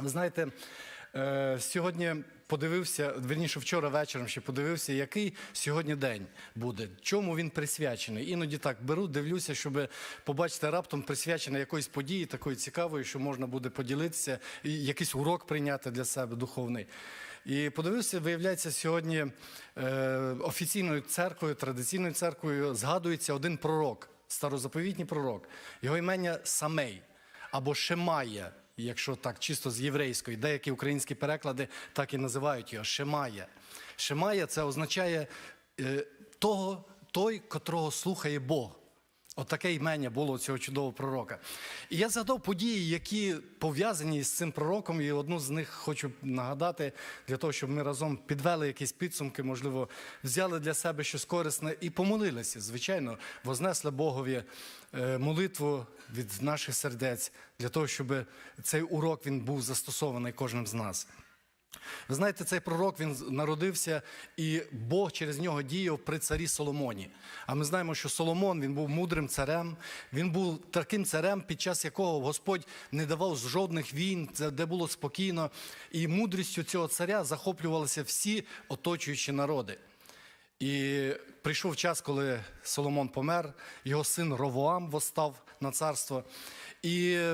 Ви знаєте, е, сьогодні подивився, верніше вчора вечором ще подивився, який сьогодні день буде, чому він присвячений. Іноді так беру, дивлюся, щоб побачити раптом присвячений якоїсь події, такої цікавої, що можна буде поділитися, і якийсь урок прийняти для себе духовний. І подивився, виявляється, сьогодні е, офіційною церквою, традиційною церквою згадується один пророк, старозаповітній пророк. Його імення Самей або Шемая, якщо так чисто з єврейської, деякі українські переклади так і називають його Шемая. Шемая це означає е, того, той, котрого слухає Бог. Отаке імення було цього чудового пророка. І я згадав події, які пов'язані з цим пророком, і одну з них хочу нагадати для того, щоб ми разом підвели якісь підсумки, можливо, взяли для себе щось корисне і помолилися. Звичайно, вознесли Богові е, молитву від наших сердець для того, щоб цей урок він був застосований кожним з нас. Ви знаєте, цей пророк він народився, і Бог через нього діяв при царі Соломоні. А ми знаємо, що Соломон він був мудрим царем. Він був таким царем, під час якого Господь не давав жодних війн, де було спокійно. І мудрістю цього царя захоплювалися всі оточуючі народи. І прийшов час, коли Соломон помер, його син Ровоам восстав на царство. І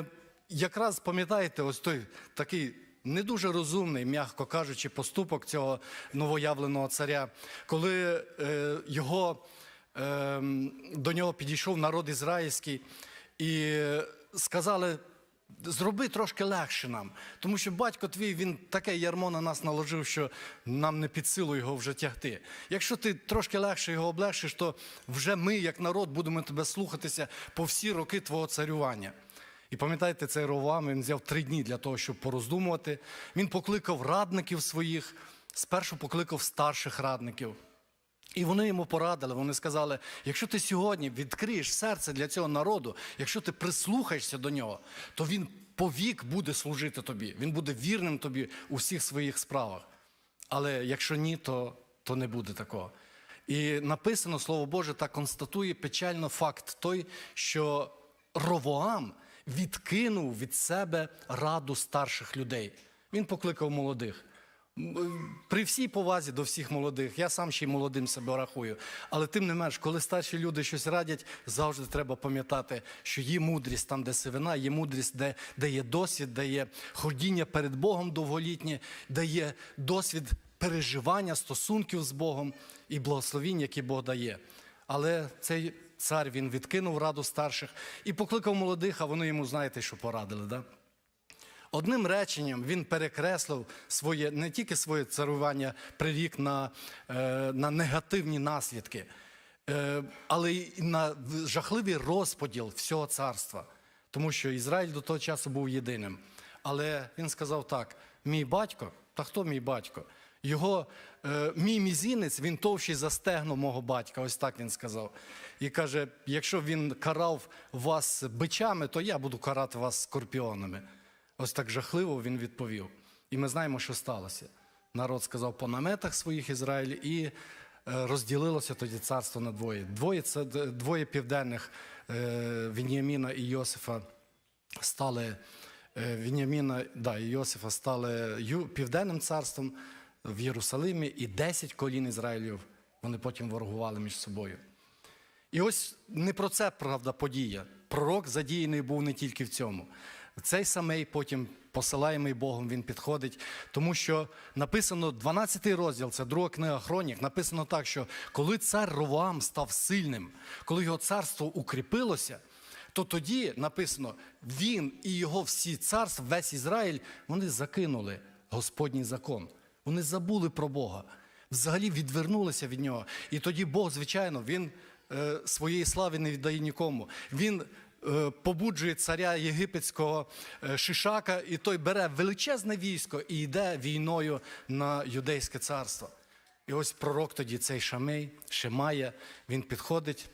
якраз пам'ятаєте, ось той такий не дуже розумний, м'яко кажучи, поступок цього новоявленого царя, коли е, його, е, до нього підійшов народ ізраїльський і сказали. Зроби трошки легше нам, тому що батько твій він таке ярмо на нас наложив, що нам не під силу його вже тягти. Якщо ти трошки легше його облегшиш, то вже ми, як народ, будемо тебе слухатися по всі роки твого царювання. І пам'ятаєте, цей Ровам він взяв три дні для того, щоб пороздумувати. Він покликав радників своїх, спершу покликав старших радників. І вони йому порадили, вони сказали: якщо ти сьогодні відкриєш серце для цього народу, якщо ти прислухаєшся до нього, то він повік буде служити тобі, він буде вірним тобі у всіх своїх справах. Але якщо ні, то, то не буде такого. І написано Слово Боже так констатує печально факт той, що Ровоам відкинув від себе раду старших людей. Він покликав молодих. При всій повазі до всіх молодих, я сам ще й молодим себе рахую. Але тим не менш, коли старші люди щось радять, завжди треба пам'ятати, що є мудрість там, де сивина, є мудрість, де, де є досвід, де є ходіння перед Богом довголітнє, де є досвід переживання стосунків з Богом і благословіння, які Бог дає. Але цей цар він відкинув раду старших і покликав молодих, а вони йому знаєте, що порадили. Да? Одним реченням він перекреслив своє не тільки своє царювання прирік на, е, на негативні наслідки, е, але й на жахливий розподіл всього царства. Тому що Ізраїль до того часу був єдиним. Але він сказав так: мій батько, та хто мій батько? Його е, мій мізінець він товщий за стегно мого батька. Ось так він сказав. І каже: якщо він карав вас бичами, то я буду карати вас скорпіонами. Ось так жахливо він відповів. І ми знаємо, що сталося. Народ сказав по наметах своїх Ізраїль, і е, розділилося тоді царство на двоє. Двоє це двоє південних е, Веніаміна і Йосифа стали е, Веніаміна да, і Йосифа стали південним царством в Єрусалимі, і 10 колін Ізраїлів вони потім ворогували між собою. І ось не про це правда подія. Пророк задіяний був не тільки в цьому. Цей самий потім посилаємий Богом, він підходить, тому що написано 12 розділ, це друга книга Хронік, написано так, що коли цар Ровоам став сильним, коли його царство укріпилося, то тоді написано, він і його всі царства, весь Ізраїль, вони закинули Господній закон. Вони забули про Бога, взагалі відвернулися від нього. І тоді Бог, звичайно, він е, своєї слави не віддає нікому. Він е, побуджує царя єгипетського е, Шишака, і той бере величезне військо і йде війною на юдейське царство. І ось пророк тоді, цей Шамей, Шемая, він підходить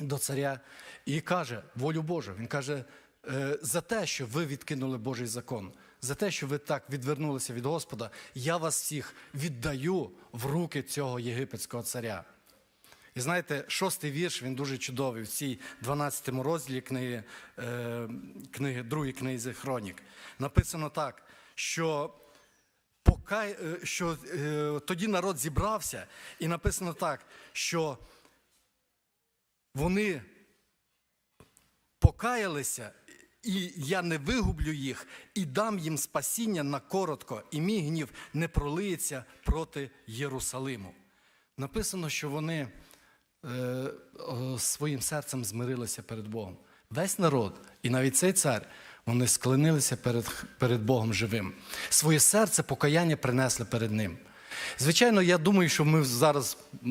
до царя і каже волю Божу. Він каже, «Е, за те, що ви відкинули Божий закон, за те, що ви так відвернулися від Господа, я вас всіх віддаю в руки цього єгипетського царя. І знаєте, шостий вірш, він дуже чудовий в цій 12 розділі книги, е, книги, другої книзі Хронік. Написано так, що, покай, е, що е, тоді народ зібрався, і написано так, що вони покаялися, і я не вигублю їх, і дам їм спасіння на коротко, і мій гнів не пролиється проти Єрусалиму. Написано, що вони е, своїм серцем змирилися перед Богом. Весь народ, і навіть цей цар, вони склонилися перед, перед Богом живим. Своє серце покаяння принесли перед Ним. Звичайно, я думаю, що ми зараз е,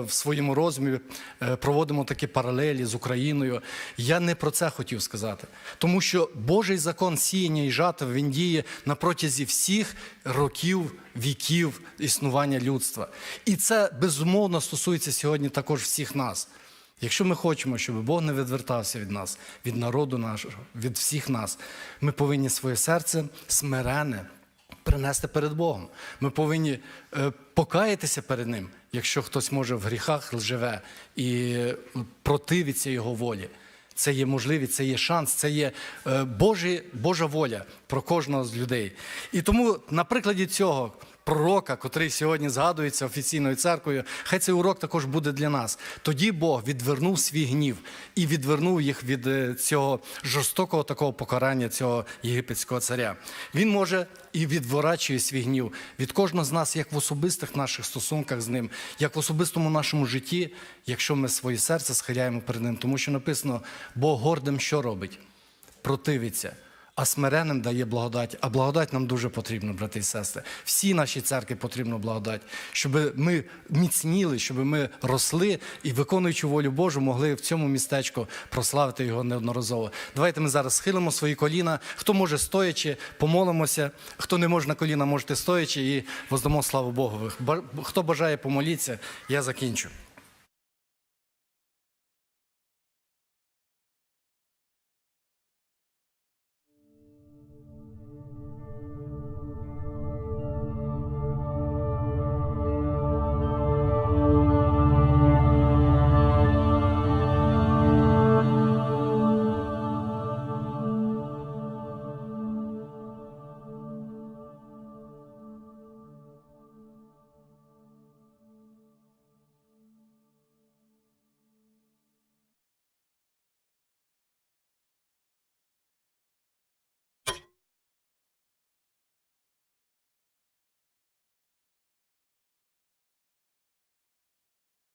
в своєму розумі е, проводимо такі паралелі з Україною. Я не про це хотів сказати. Тому що Божий закон сіяння і жатв він діє на протязі всіх років, віків існування людства. І це безумовно стосується сьогодні також всіх нас. Якщо ми хочемо, щоб Бог не відвертався від нас, від народу нашого, від всіх нас, ми повинні своє серце смирене принести перед Богом. Ми повинні е, покаятися перед Ним, якщо хтось може в гріхах живе і противиться Його волі. Це є можливість, це є шанс, це є е, Божі, Божа воля про кожного з людей. І тому на прикладі цього пророка, котрий сьогодні згадується офіційною церквою, хай цей урок також буде для нас. Тоді Бог відвернув свій гнів і відвернув їх від е, цього жорстокого такого покарання цього єгипетського царя. Він може і відворачує свій гнів від кожного з нас, як в особистих наших стосунках з ним, як в особистому нашому житті, якщо ми своє серце схиляємо перед ним. Тому що написано, Бог гордим що робить? Противиться. А смиренним дає благодать. А благодать нам дуже потрібна, брати і сестри. Всі наші церкви потрібна благодать, щоб ми міцніли, щоб ми росли і, виконуючи волю Божу, могли в цьому містечку прославити його неодноразово. Давайте ми зараз схилимо свої коліна. Хто може стоячи, помолимося. Хто не може на коліна, можете стоячи і воздамо славу Богу. Хто бажає помолитися, я закінчу.